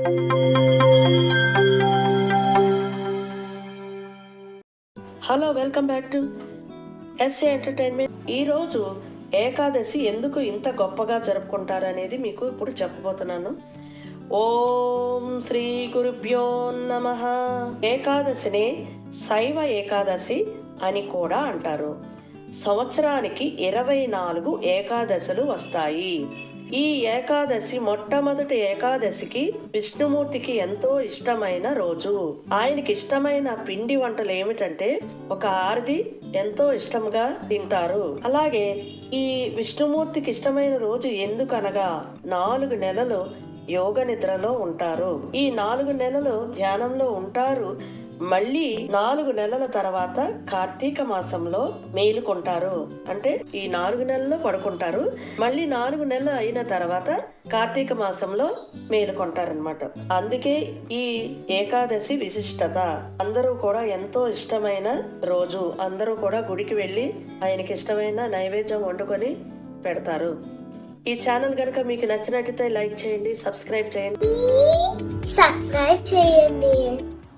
Hello welcome back to SA entertainment ఈరోజు ఏకాదశి ఎందుకు ఇంత గొప్పగా జరుపుకుంటారు అనేది మీకు ఇప్పుడు చెప్పబోతున్నాను. ఓం శ్రీ గురుభ్యో నమ. ఏకాదశిని శైవ ఏకాదశి అని కూడా అంటారు. సంవత్సరానికి ఇరవై నాలుగు ఏకాదశులు వస్తాయి. ఈ ఏకాదశి మొట్టమొదటి ఏకాదశికి విష్ణుమూర్తికి ఎంతో ఇష్టమైన రోజు. ఆయనకి ఇష్టమైన పిండి వంటలు ఏమిటంటే ఒక ఆర్ది ఎంతో ఇష్టంగా తింటారు. అలాగే ఈ విష్ణుమూర్తికి ఇష్టమైన రోజు ఎందుకనగా నాలుగు నెలలు యోగ నిద్రలో ఉంటారు. ఈ నాలుగు నెలలు ధ్యానంలో ఉంటారు. మళ్ళీ నాలుగు నెలల తర్వాత కార్తీక మాసంలో మేలుకుంటారు అంటే ఈ నాలుగు నెలల్లో పడుకుంటారు. మళ్ళీ నాలుగు నెలలు అయిన తర్వాత కార్తీక మాసంలో మేలుకుంటారనమాట అందుకే ఈ ఏకాదశి విశిష్టత. అందరూ కూడా ఎంతో ఇష్టమైన రోజు. అందరూ కూడా గుడికి వెళ్ళి ఆయనకి ఇష్టమైన నైవేద్యం వండుకొని పెడతారు. ఈ ఛానల్ కనుక మీకు నచ్చినట్లయితే లైక్ చేయండి సబ్స్క్రైబ్ చేయండి.